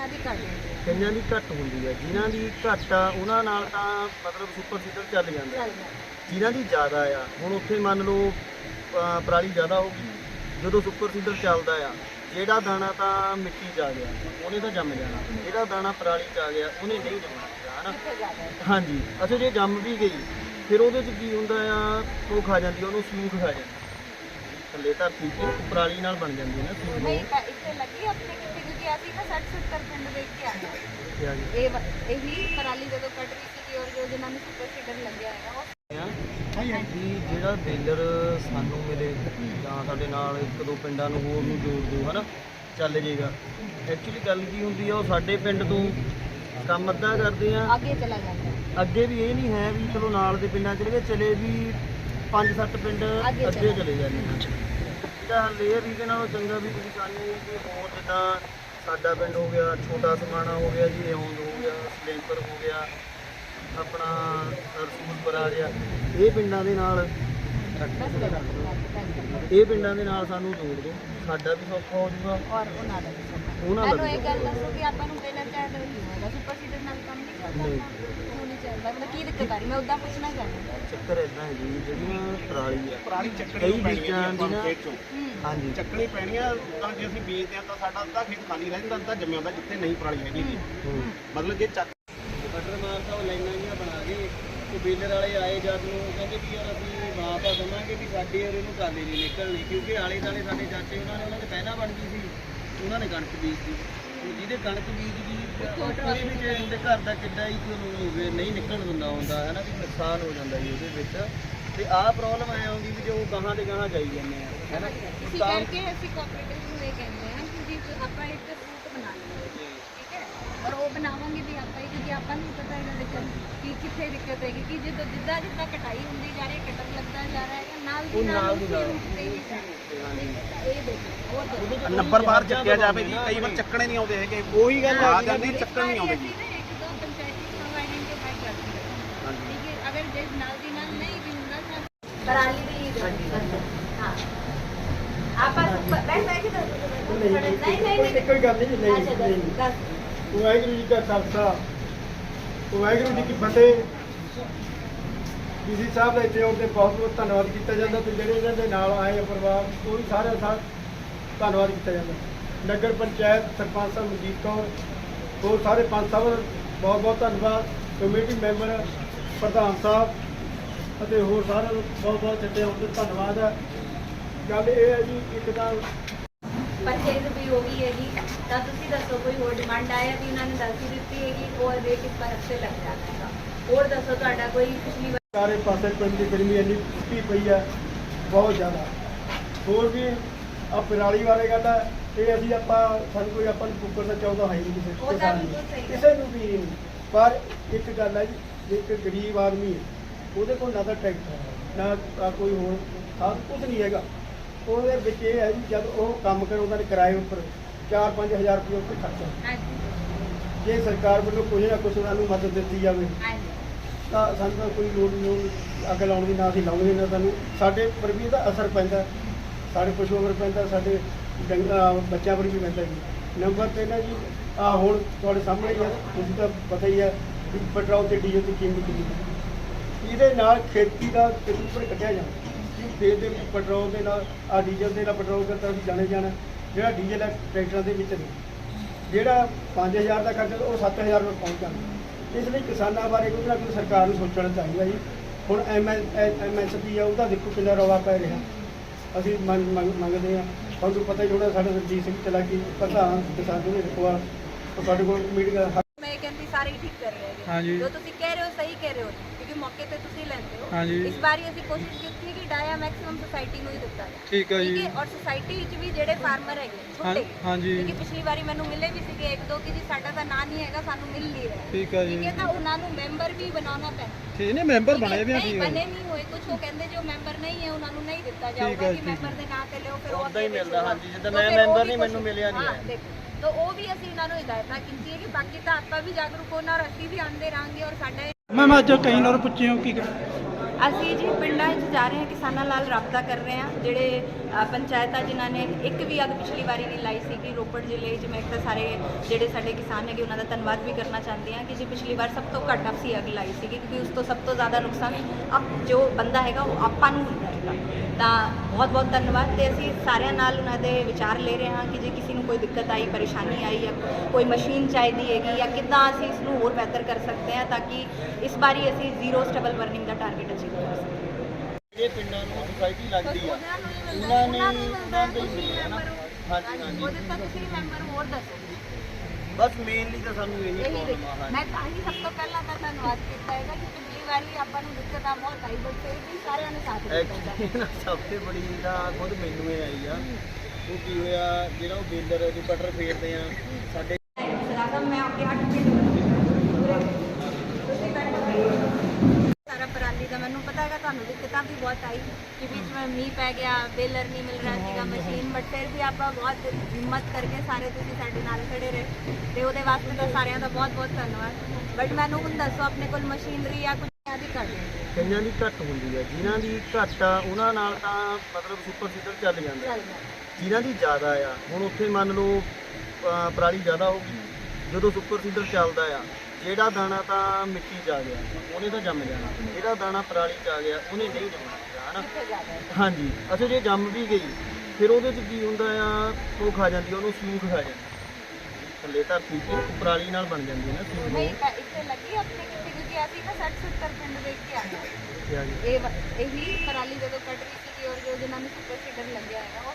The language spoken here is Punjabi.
ਆ ਕਈਆਂ ਦੀ ਘੱਟ ਹੁੰਦੀ ਹੈ। ਜਿਨ੍ਹਾਂ ਦੀ ਘੱਟ ਆ ਉਹਨਾਂ ਨਾਲ ਤਾਂ ਮਤਲਬ ਸੁਪਰ ਸੀਡਰ ਚੱਲ ਜਾਂਦਾ। ਜਿਨ੍ਹਾਂ ਦੀ ਜ਼ਿਆਦਾ ਆ ਹੁਣ ਉੱਥੇ ਮੰਨ ਲਓ ਪਰਾਲੀ ਜ਼ਿਆਦਾ ਹੋਊਗੀ ਜਦੋਂ ਸੁਪਰ ਸੀਡਰ ਚੱਲਦਾ ਆ ਜਿਹੜਾ ਦਾਣਾ ਤਾਂ ਮਿੱਟੀ 'ਚ ਆ ਗਿਆ ਉਹਨੇ ਤਾਂ ਜੰਮ ਜਾਣਾ। ਜਿਹੜਾ ਦਾਣਾ ਪਰਾਲੀ 'ਚ ਆ ਗਿਆ ਉਹਨੇ ਨਹੀਂ ਜੰਮਣਾ ਹਨਾ। ਹਾਂਜੀ। ਅੱਛਾ ਜੇ ਜੰਮ ਵੀ ਗਈ ਫਿਰ ਉਹਦੇ 'ਚ ਕੀ ਹੁੰਦਾ ਆ? ਉਹ ਖਾ ਜਾਂਦੀ ਉਹਨੂੰ ਸਲੂਕ ਖਾ ਜਾਂਦੀ ਥੱਲੇ ਧਰਤੀ 'ਚ ਪਰਾਲੀ ਨਾਲ ਬਣ ਜਾਂਦੀ ਹੈ ਨਾ ਸਲੂਕ ਨਹੀਂ ਤਾਂ ਇੱਥੇ ਲੱਗੀ ਆਪਣੇ ਕਿਤੇ ਕਿਉਂਕਿ ਅਸੀਂ ਤਾਂ 60 70 ਪਿੰਡ ਦੇਖ ਕੇ ਆਏ ਹਾਂ। ਤੇ ਆ ਗਈ ਇਹ ਵ- ਇਹੀ ਪਰਾਲੀ ਜਦੋਂ ਕੱਟ ਰਹੀ ਸੀ ਔਰ ਜੋ ਜਿਨ੍ਹਾਂ ਨੂੰ ਸੁਪਰ ਸੀਡਰ ਲੱਗਿਆ ਹੈਗਾ ਉਹ ਆ ਵੀ ਜਿਹੜਾ ਬੇਲਰ ਸਾਨੂੰ ਮਿਲੇ ਜਾਂ ਸਾਡੇ ਨਾਲ ਇੱਕ ਦੋ ਪਿੰਡਾਂ ਨੂੰ ਹੋਰ ਨੂੰ ਜੋੜ ਦਿਓ ਹਨਾ? ਚੱਲ ਜੇਗਾ। ਐਕਚੁਅਲੀ ਗੱਲ ਕੀ ਹੁੰਦੀ ਆ ਉਹ ਸਾਡੇ ਪਿੰਡ ਤੋਂ ਕੰਮ ਅੱਧਾ ਕਰਦੇ ਆ। ਅੱਗੇ ਚਲਾ ਜਾਂਦਾ। ਹੈ। ਅੱਗੇ ਵੀ ਇਹ ਨਹੀਂ ਹੈ ਵੀ ਚਲੋ ਨਾਲ ਦੇ ਪਿੰਡਾਂ ਚਲੇ ਗਏ ਚਲੇ ਵੀ 5-7 ਪਿੰਡ ਅੱਗੇ ਅੱਗੇ ਚਲੇ ਜਾਂਦੇ ਆ। ਇਹਦਾ ਹੱਲ ਇਹ ਆ ਵੀ ਇਹਦੇ ਨਾਲੋਂ ਚੰਗਾ ਵੀ ਤੁਸੀਂ ਚਾਹੁੰਦੇ ਹੋ ਕਿ ਹੋਰ ਜਿੱਦਾਂ ਸਾਡਾ ਪਿੰਡ ਹੋ ਗਿਆ ਛੋਟਾ ਸਮਾਣਾ ਹੋ ਗਿਆ ਜੀ ਇਉਂਦ ਹੋ ਗਿਆ ਸਲੇਂਪਰ ਹੋ ਗਿਆ ਆਪਣਾ ਰਸੂਲਪੁਰ ਆ ਗਿਆ ਇਹ ਪਿੰਡਾਂ ਦੇ ਨਾਲ। ਇਹ ਪਿੰਡਾਂ ਦੇ ਨਾਲ ਸਾਨੂੰ ਜੋੜ ਦਿਓ। ਸਾਡਾ ਵੀ ਸੌਖਾ ਹੋ ਜਾਊਗਾ। ਔਰ ਉਹਨਾਂ ਦਾ ਵੀ। ਉਹਨਾਂ ਦਾ ਵੀ ਇਹ ਗੱਲ ਦੱਸੋ ਕਿ ਆਪਾਂ ਨੂੰ ਪਹਿਲਾਂ ਚਾਹਦਾ ਨਹੀਂ ਹੋਏਗਾ ਸੁਪਰ ਸੀਡਰ ਨਾਲ ਕੰਮ ਨਹੀਂ ਚੱਲਦਾ ਨਹੀਂ। ਕਿਉਂ ਨਹੀਂ ਚੱਲਦਾ ਮਤਲਬ ਕੀ ਦਿੱਕਤ ਆ ਰਹੀ? ਮੈਂ ਉਦਾਂ ਪੁੱਛਣਾ ਚਾਹੁੰਦਾ ਚੱਕਰ ਇਦਾਂ ਹੈ ਜੀ ਜਿਹੜੀਆਂ ਪਰਾਲੀ ਆ ਪੁਰਾਣੀ ਚੱਕਣੀ ਕਈ ਪੈਣੀ ਬੀਜਾਂ ਹੈ ਦੀ ਨਾ ਖੇਤ ਚੋਂ। ਹੂੰ। ਹਾਂਜੀ। ਚੱਕਣੀ ਪੈਣੀ ਆ ਤਾਂ ਜੇ ਅਸੀਂ ਬੀਜਦੇ ਆ ਤਾਂ ਸਾਡਾ ਅੱਧਾ ਖੇਤ ਖਾਲੀ ਰਹਿ ਜਾਂਦਾ ਅੱਧਾ ਜੰਮਿਆ ਹੁੰਦਾ ਜਿੱਥੇ ਨਹੀਂ ਪਰਾਲੀ ਹੈਗੀ ਜੀ। ਹੂੰ। ਮਤਲਬ ਜੇ ਚੱਕ ਬਟਰ ਮਾਰ ਸਾਹਿਬ ਲਾਈਨਾਂ ਜੀਆਂ ਬਣਾ ਕੇ ਤੇ ਬੇਲਰ ਵਾਲੇ ਆਏ ਜਦ ਨੂੰ ਕਹਿੰਦੇ ਵੀ ਯਾਰ ਅਸੀਂ ਮਾਂ ਤਾਂ ਦਵਾਂਗੇ ਵੀ ਸਾਡੇ ਔਰ ਇਹਨੂੰ ਕਾਲੇ ਨਹੀਂ ਨਿਕਲਣੀ ਕਿਉਂਕਿ ਆਲੇ ਦਾਲੇ ਸਾਡੇ ਚਾਚੇ ਉਹਨਾਂ ਨੇ ਉਹਨਾਂ ਦੇ ਪਹਿਲਾਂ ਬਣ ਗਈ ਸੀ ਉਹਨਾਂ ਨੇ ਕਣਕ ਬੀਜਦੀ ਤੇ ਜਿਹਦੇ ਕਣਕ ਬੀਜ ਗਈ ਉਹ ਕੋਈ ਵੀ ਜੇ ਉਹਦੇ ਘਰ ਦਾ ਕਿੱਡਾ ਹੀ ਕੋਈ ਹੋਵੇ ਨਹੀਂ ਨਿਕਲਣ ਦਿੰਦਾ ਹੁੰਦਾ ਹੈ ਨਾ ਵੀ ਨੁਕਸਾਨ ਹੋ ਜਾਂਦਾ ਜੀ ਉਹਦੇ ਵਿੱਚ। ਤੇ ਆਹ ਪ੍ਰੋਬਲਮ ਐ ਆਉਂਦੀ ਵੀ ਜੋ ਗਾਹਾਂ ਦੇ ਗਾਹਾਂ ਜਾਈ ਜਾਂਦੇ ਆ ਹੈ ਨਾ। ਇਸੇ ਕਰਕੇ ਅਸੀਂ ਕੋਆਪਰੇਟਿਵ ਨੂੰ ਇਹ ਕਹਿੰਦੇ ਹਾਂ ਕਿ ਜੀ ਆਪਾਂ ਇੱਕ ਰੂਟ ਬਣਾ ਲਈਏ। ਪਰ ਉਹ ਬਣਾਵਾਂਗੇ ਵੀ ਆਪਾਂ ਹੀ ਕਿਉਂਕਿ ਆਪਾਂ ਨੂੰ ਪਤਾ ਹੈਗਾ ਦੇਖੋ ਕਿ ਕਿੱਥੇ ਦਿੱਕਤ ਹੈਗੀ ਕਿ ਜਦੋਂ ਜਿੱਦਾਂ ਜਿੱਦਾਂ ਕਟਾਈ ਹੁੰਦੀ ਜਾ ਰਹੀ ਹੈ ਕਟਰ ਲੱਗਦਾ ਜਾ ਰਿਹਾ ਹੈ ਨਾਲ ਦੀ ਨਾਲ ਦੀ ਉਸੇ ਨਾਲ। ਰੂਟ ਤੇ ਹੀ। ਜਾ ਰਿਹਾ ਹੈ। ਇਹ ਦੇਖੋ ਹੋਰ ਦੇਖੋ ਨੰਬਰ ਬਾਹਰ ਚੱਕਿਆ ਜਾਵੇ ਜੀ ਕਈ ਵਾਰ ਚੱਕਣੇ ਨਹੀਂ ਆਉਂਦੇ ਹੈਗੇ। ਉਹੀ ਗੱਲ ਆ ਆ ਜਾਂਦੇ ਚੱਕਣ ਨਹੀਂ ਆਉਂਦੇ। ਜੀ ਦੋ ਦੀ ਨਹੀਂ ਤਾਂ ਪਰਾਲੀ ਦੀ ਹਾਂ। ਆਪਾਂ ਬੈਠ ਬੈਠ ਕੇ ਨਹੀਂ ਨਹੀਂ ਨਹੀਂ। ਕੋਈ ਗੱਲ ਨਹੀਂ ਨਹੀਂ ਨਹੀਂ। ਦੱਸ ਦੱਸ ਵਾਹਿਗੁਰੂ ਜੀ ਕਾ ਖਾਲਸਾ, ਵਾਹਿਗੁਰੂ ਜੀ ਕੀ ਫਤਿਹ। ਡੀਸੀ ਸਾਹਿਬ ਦਾ ਇੱਥੇ ਆਉਣ ਤੇ ਬਹੁਤ ਬਹੁਤ ਧੰਨਵਾਦ ਕੀਤਾ ਜਾਂਦਾ ਤੇ ਜਿਹੜੇ ਇਹਨਾਂ ਦੇ ਨਾਲ ਆਏ ਆ ਪਰਿਵਾਰ, ਉਹ ਵੀ ਸਾਰਿਆਂ ਦਾ ਧੰਨਵਾਦ ਕੀਤਾ ਜਾਂਦਾ। ਨਗਰ ਪੰਚਾਇਤ ਸਰਪੰਚ ਸਾਹਿਬ ਮਨਜੀਤ ਕੌਰ, ਹੋਰ ਸਾਰੇ ਪੰਚ ਸਾਹਿਬ ਦਾ ਬਹੁਤ ਬਹੁਤ ਧੰਨਵਾਦ। ਕਮੇਟੀ ਮੈਂਬਰ ਪ੍ਰਧਾਨ ਸਾਹਿਬ ਅਤੇ ਹੋਰ ਸਾਰਿਆਂ ਨੂੰ ਬਹੁਤ ਬਹੁਤ ਇੱਥੇ ਆਉਣ ਤੇ ਧੰਨਵਾਦ ਹੈ ਗੱਲ ਇਹ ਹੈ ਜੀ, ਇੱਕ ਤਾਂ ਪਰਚੇਜ਼ ਵੀ ਹੋ ਗਈ ਹੈਗੀ। ਤਾਂ ਤੁਸੀਂ ਦੱਸੋ ਕੋਈ ਹੋਰ ਡਿਮਾਂਡ ਆਇਆ ਵੀ ਉਹਨਾਂ ਨੇ ਦੱਸ ਹੀ ਦਿੱਤੀ ਹੈਗੀ ਉਹ ਰੇਟ ਇਸ ਪਰ ਅੱਛੇ ਲੱਗ ਜਾਣਾ ਹੈਗਾ। ਹੋਰ ਦੱਸੋ ਤੁਹਾਡਾ ਕੋਈ ਪਿਛਲੀ ਵਾਰ ਸਾਰੇ ਪਾਸੇ ਪਿੰਡ ਦੀ ਗਰਮੀ ਇੰਨੀ ਟੁੱਟੀ ਪਈ ਹੈ ਬਹੁਤ ਜ਼ਿਆਦਾ। ਹੋਰ ਵੀ ਆ ਪਰਾਲੀ ਬਾਰੇ ਗੱਲ ਹੈ ਇਹ ਅਸੀਂ ਆਪਾਂ ਸਾਨੂੰ ਕੋਈ ਆਪਾਂ ਨੂੰ ਕੁੱਕਰ ਦਾ ਚਾਹੁੰਦਾ ਹੈ ਨਹੀਂ ਕਿਸੇ। ਕਿਸੇ ਨੂੰ ਵੀ ਨਹੀਂ। ਪਰ ਇੱਕ ਗੱਲ ਹੈ ਜੀ ਇੱਕ ਗਰੀਬ ਆਦਮੀ ਹੈ ਉਹਦੇ ਕੋਲ ਨਾ ਤਾਂ ਟਰੈਕਟਰ ਹੈ ਨਾ ਤਾਂ ਕੋਈ ਹੋਰ ਸਾਧ ਕੁਝ ਨਹੀਂ ਹੈਗਾ। ਉਹਦੇ ਵਿੱਚ ਇਹ ਹੈ ਜੀ ਜਦ ਉਹ ਕੰਮ ਕਰਾਉਂਦਾ ਨੇ ਕਿਰਾਏ ਉੱਪਰ 4-5000 ਰੁਪਏ ਉੱਤੇ ਖਰਚਾ। ਹਾਂਜੀ। ਜੇ ਸਰਕਾਰ ਵੱਲੋਂ ਕੁਝ ਨਾ ਕੁਝ ਉਹਨਾਂ ਨੂੰ ਮਦਦ ਦਿੱਤੀ ਜਾਵੇ ਹਾਂਜੀ। ਤਾਂ ਸਾਨੂੰ ਤਾਂ ਕੋਈ ਲੋੜ ਨਹੀਂ ਅੱਗ ਲਾਉਣ ਦੀ ਨਾ ਅਸੀਂ ਲਾਉਂਦੇ ਨਾ ਸਾਨੂੰ ਸਾਡੇ ਉੱਪਰ ਵੀ ਇਹਦਾ ਅਸਰ ਪੈਂਦਾ ਸਾਡੇ ਪਸ਼ੂਆਂ ਉੱਪਰ ਪੈਂਦਾ ਸਾਡੇ ਡੰਗਰਾਂ ਬੱਚਿਆਂ ਉੱਪਰ ਵੀ ਪੈਂਦਾ ਜੀ। ਨੰਬਰ ਤੇ ਨਾ ਜੀ ਆ ਹੁਣ ਤੁਹਾਡੇ ਸਾਹਮਣੇ ਹੀ ਹੈ ਤੁਸੀਂ ਤਾਂ ਪਤਾ ਹੀ ਹੈ ਵੀ ਪੈਟਰੋਲ ਤੇ ਡੀਜ਼ਲ ਦੀ ਕੀਮਤ ਕਿੰਨੀ ਹੈ। ਇਹਦੇ ਨਾਲ ਖੇਤੀ ਦਾ ਕਿੰਨੀ ਉੱਪਰ ਕੱਢਿਆ ਜਾਂਦਾ। ਕਿ ਖੇਤ ਦੇ ਪੈਟਰੋਲ ਦੇ ਨਾਲ ਆ ਡੀਜ਼ਲ ਦੇ ਨਾਲ ਪੈਟਰੋਲ ਦਾ ਤਾਂ ਅਸੀਂ ਜਾਣੇ ਜਾਣਾ। ਜਿਹੜਾ ਡੀਜ਼ਲ ਹੈ ਟਰੈਕਟਰਾਂ ਦੇ ਵਿੱਚ ਨਹੀਂ। ਜਿਹੜਾ 5000 ਦਾ ਖਰਚਾ ਉਹ 7000 ਰੁਪਏ ਪਹੁੰਚ ਜਾਂਦਾ। ਇਸ ਲਈ ਕਿਸਾਨਾਂ ਬਾਰੇ ਕੋਈ ਨਾ ਕੋਈ ਸਰਕਾਰ ਨੂੰ ਸੋਚਣਾ ਚਾਹੀਦਾ ਜੀ। ਹੁਣ ਐਮਐਸਪੀ ਆ ਉਹਦਾ ਦੇਖੋ ਕਿੰਨਾ ਰੌਲਾ ਪੈ ਰਿਹਾ। ਅਸੀਂ ਮੰਗ- ਮੰਗ- ਮੰਗਦੇ ਆ ਤੁਹਾਨੂੰ ਪਤਾ ਹੀ ਹੋਣਾ ਸਾਡੇ ਰਣਜੀਤ ਸਿੰਘ ਚਲਾਕੀ ਪ੍ਰਧਾਨ ਕਿਸਾਨ ਦੇ ਰਖਵਾ ਤੁਹਾਡੇ ਕੋਲ ਮੀਟਿੰਗ ਮੈਂ ਕਹਿੰਦੀ ਸਾਰੇ ਠੀਕ ਕਰ ਰਹੇ ਹੈਗੇ। ਜੋ ਤੁਸੀਂ ਕਹਿ ਰਹੇ ਹੋ ਸਹੀ ਕਹਿ ਰਹੇ ਹੋ। ਕਿਉਂਕਿ ਮੌਕੇ ਤੇ ਤੁਸੀਂ ਲੈਂਦੇ ਹੋ ਹਾਂਜੀ। ਇਸ ਵਾਰੀ ਅਸੀਂ ਕੋਸ਼ਿਸ਼ ਕੀਤੀ ਕਿ ਡਾਇਆ ਮੈਕਸਿਮਮ ਸੁਸਾਇਟੀ ਨੂੰ ਹੀ ਦਿੱਤਾ ਜਾਏ ਠੀਕ ਹੈ ਜੀ ਠੀਕ ਹੈ ਔਰ ਸੁਸਾਇਟੀ ਵਿੱਚ ਵੀ ਜਿਹੜੇ ਫਾਰਮਰ ਹੈਗੇ ਛੋਟੇ ਹਾਂ- ਹਾਂਜੀ। ਕਿਉਂਕਿ ਪਿਛਲੀ ਵਾਰੀ ਮੈਨੂੰ ਮਿਲੇ ਵੀ ਸੀਗੇ ਇੱਕ ਦੋ ਕਿ ਜੀ ਸਾਡਾ ਤਾਂ ਨਾਂ ਨਹੀਂ ਹੈਗਾ ਸਾਨੂੰ ਮਿਲ ਨਹੀਂ ਰਿਹਾ ਠੀਕ ਹੈ ਜੀ ਠੀਕ ਹੈ ਤਾਂ ਉਹਨਾਂ ਨੂੰ ਮੈਂਬਰ ਵੀ ਬਣਾਉਣਾ ਪੈਂਦਾ ਠੀਕ ਨੇ ਮੈਂਬਰ? ਬਣੇ ਵੀ ਆ ਨਹੀਂ ਠੀਕ ਬਣੇ ਹੈ ਨਹੀਂ ਹੋਏ ਕੁਝ ਉਹ ਕਹਿੰਦੇ ਜੋ ਮੈਂਬਰ ਨਹੀਂ ਹੈ ਉਹਨਾਂ ਨੂੰ ਨਹੀਂ ਦਿੱਤਾ ਜਾਊਗਾ ਕਿ ਠੀਕ ਮੈਂਬਰ ਦੇ ਨਾਂ ਤੇ ਲਿਓ ਫਿਰ ਉਹ ਉੱਦਾਂ ਹੀ ਮਿਲਦਾ। ਹਾਂਜੀ, ਜਿੱਦਾਂ ਮੈਂ ਵੀ ਨਹੀਂ, ਮੈਨੂੰ ਮਿਲਿਆ ਨਹੀਂ ਹਾਂ, ਤਾਂ ਉਹ ਵੀ ਅਸੀਂ ਇਹਨਾਂ ਨੂੰ ਹਦਾਇਤਾਂ ਕੀਤੀ ਹੈ ਕਿ ਬਾਕੀ ਤਾਂ ਆਪਾਂ ਵੀ ਜਾਗਰੂਕ ਹੋਣਾ ਔਰ ਅਸੀਂ ਵੀ ਆਂਦੇ ਰਾਂਗੇ ਔਰ ਸਾਡਾ ਮੈਂ ਅੱਜ ਕਈ ਲੋਰ ਪੁੱਛੇ ਹੋ ਕੀ ਅਸੀਂ ਜੀ ਪਿੰਡਾਂ ਚ ਜਾ ਰਹੇ ਹਾਂ, ਕਿਸਾਨਾਂ ਨਾਲ ਰਾਬਤਾ ਕਰ ਰਹੇ ਹਾਂ, ਜਿਹੜੇ ਪੰਚਾਇਤਾਂ ਜਿਨ੍ਹਾਂ ਨੇ ਇੱਕ ਵੀ ਅੱਗ ਪਿਛਲੀ ਵਾਰੀ ਨਹੀਂ ਲਾਈ ਸੀ ਕਿ ਰੋਪੜ ਜ਼ਿਲ੍ਹੇ 'ਚ ਮੈਂ ਇੱਕ ਤਾਂ ਸਾਰੇ ਜਿਹੜੇ ਸਾਡੇ ਕਿਸਾਨ ਹੈਗੇ ਉਹਨਾਂ ਦਾ ਧੰਨਵਾਦ ਵੀ ਕਰਨਾ ਚਾਹੁੰਦੀ ਹਾਂ ਕਿ ਜੀ ਪਿਛਲੀ ਵਾਰ ਸਭ ਤੋਂ ਘੱਟ ਅਸੀਂ ਅੱਗ ਲਾਈ ਸੀ ਕਿਉਂਕਿ ਉਸ ਤੋਂ ਸਭ ਤੋਂ ਜ਼ਿਆਦਾ ਨੁਕਸਾਨ ਆਪ ਜੋ ਬੰਦਾ ਹੈਗਾ ਉਹ ਆਪਾਂ ਨੂੰ ਹੁੰਦਾ ਹੈਗਾ। ਤਾਂ ਬਹੁਤ ਬਹੁਤ ਧੰਨਵਾਦ ਤੇ ਅਸੀਂ ਸਾਰਿਆਂ ਨਾਲ ਉਹਨਾਂ ਦੇ ਵਿਚਾਰ ਲੈ ਰਹੇ ਹਾਂ ਕਿ ਜੇ ਕਿਸੇ ਨੂੰ ਕੋਈ ਦਿੱਕਤ ਆਈ, ਪਰੇਸ਼ਾਨੀ ਆਈ ਜਾਂ ਕੋਈ ਮਸ਼ੀਨ ਚਾਹੀਦੀ ਹੈਗੀ ਜਾਂ ਕਿੱਦਾਂ ਅਸੀਂ ਇਸ ਨੂੰ ਹੋਰ ਬਿਹਤਰ ਕਰ ਸਕਦੇ ਹਾਂ ਤਾਂ ਕਿ ਇਸ ਵਾਰੀ ਅਸੀਂ ਜ਼ੀਰੋ ਸਟੇਬਲ ਬਰਨਿੰਗ ਦਾ ਟਾਰਗੇਟ ਅਚੀਵ ਕਰ ਸਕੀਏ। ਇਹ ਪਿੰਡਾਂ ਨੂੰ ਸੁਸਾਇਟੀ ਲੱਗਦੀ ਆ। ਉਹਨਾਂ ਨੂੰ ਹੀ ਉਹਨਾਂ ਨੇ ਉਹਨਾਂ ਹੀ ਹੀ ਮੈਂਬਰ ਹਾਂਜੀ ਹਾਂਜੀ ਉਹਦੇ ਤਾਂ ਤੁਸੀਂ ਮੈਂਬਰ ਹੋਰ ਦੱਸੋ। ਬਸ ਮੇਨਲੀ ਤਾਂ ਸਾਨੂੰ ਇਹੀ ਪ੍ਰੋਬਲਮ ਆ ਹਾਂਜੀ। ਮੈਂ ਤਾਂ ਹੀ ਸਭ ਤੋਂ ਪਹਿਲਾਂ ਤਾਂ ਧੰਨਵਾਦ ਕੀਤਾ ਹੈਗਾ ਕਿ ਪਿਛਲੀ ਵਾਰੀ ਆਪਾਂ ਨੂੰ ਦਿੱਕਤ ਆ ਬਹੁਤ ਆਈ ਬਟ ਫਿਰ ਵੀ ਸਾਰਿਆਂ ਨੇ ਸਾਥ ਦਿੱਤਾ। ਐਕਚੁਅਲੀ ਨਾ ਸਭ ਤੋਂ ਬੜੀ ਤਾਂ ਖੁਦ ਮੈਨੂੰ ਇਹ ਆਈ ਆ ਉਹ ਕੀ ਹੋਇਆ ਜਿਹੜਾ ਉਹ ਬੇਲਰ ਦੀ ਬਟਰ ਫੇਰਦੇ ਆ ਸਾਡੇ ਸਲਾਹਮ ਮੈਂ ਆਪਕੇ ਹੱਥ ਤੇ ਤੁਸੀਂ ਕੱਟ ਸਾਰਾ ਪਰਾਲੀ ਦਾ ਮੈਨੂੰ ਪਤਾ ਹੈਗਾ ਤੁਹਾਨੂੰ ਦਿੱਕਤਾਂ ਵੀ ਬਹੁਤ ਆਈ ਕਿ ਵਿੱਚ ਮੈਂ ਮੀਂਹ ਪੈ ਗਿਆ ਬੇਲਰ ਨਹੀਂ ਮਿਲ ਰਿਹਾ ਸੀਗਾ ਮਸ਼ੀਨ ਬਟ ਫਿਰ ਵੀ ਆਪਾਂ ਬਹੁਤ ਹਿੰਮਤ ਕਰਕੇ ਸਾਰੇ ਤੁਸੀਂ ਸਾਡੇ ਨਾਲ ਖੜੇ ਰਹੇ ਤੇ ਉਹਦੇ ਵਾਸਤੇ ਤਾਂ ਸਾਰਿਆਂ ਦਾ ਬਹੁਤ ਬਹੁਤ ਧੰਨਵਾਦ। ਬਟ ਮੈਨੂੰ ਹੁਣ ਦੱਸੋ ਆਪਣੇ ਕੋਲ ਮਸ਼ੀਨਰੀ ਜਾਂ ਕੁਝ ਆਦਿ ਕਰ ਦਿੰਦੇ ਕਈਆਂ ਦੀ ਘੱਟ ਹੁੰਦੀ ਆ ਜਿਨ੍ਹਾਂ ਦੀ ਘੱਟ ਆ ਉਹਨਾਂ ਨਾਲ ਤਾਂ ਮਤਲਬ ਸੁਪਰ ਸੀਡਰ ਚੱਲ ਜਾਂਦਾ। ਚੱਲ ਜਿਨ੍ਹਾਂ ਦੀ ਜ਼ਿਆਦਾ ਆ ਹੁਣ ਉੱਥੇ ਮੰਨ ਲਓ ਅਹ ਪਰਾਲੀ ਜ਼ਿਆਦਾ ਹੋਊਗੀ ਜਦੋਂ ਸੁਪਰ ਸੀਡਰ ਚੱਲਦਾ ਆ ਜਿਹੜਾ ਦਾਣਾ ਤਾਂ ਮਿੱਟੀ 'ਚ ਆ ਗਿਆ। ਉਹਨੇ ਤਾਂ ਜੰਮ ਜਾਣਾ। ਜਿਹੜਾ ਦਾਣਾ ਪਰਾਲੀ 'ਚ ਆ ਗਿਆ। ਉਹਨੇ ਨਹੀਂ ਜੰਮਣਾ। ਹਨਾ ਜਾ ਹਾਂਜੀ। ਅੱਛਾ ਜੇ ਜੰਮ ਵੀ ਗਈ ਫਿਰ ਉਹਦੇ 'ਚ ਕੀ ਹੁੰਦਾ ਆ? ਉਹ ਖਾ ਜਾਂਦੀ ਆ, ਉਹਨੂੰ ਸਲੂਕ ਖਾ ਜਾਂਦੀ। ਥੱਲੇ ਧਰਤੀ 'ਚ ਪਰਾਲੀ ਨਾਲ ਬਣ ਜਾਂਦੀ ਹੈ ਨਾ ਸਲੂਕ ਨਹੀਂ ਤਾਂ ਇੱਥੇ ਲੱਗੀ ਆਪਣੇ ਕਿਤੇ ਕਿਉਂਕਿ ਅਸੀਂ ਨਾ 60 70 ਪਿੰਡ ਦੇਖ ਕੇ ਆਏ ਹਾਂ। ਤੇ ਆ। ਗਈ। ਇਹ ਵ- ਇਹੀ ਪਰਾਲੀ ਜਦੋਂ ਕੱਟ ਰਹੀ ਸੀ ਔਰ ਜੋ ਜਿਨ੍ਹਾਂ ਨੂੰ ਸੁਪਰ ਸੀਡਰ ਲੱਗਿਆ ਹੈਗਾ ਉਹ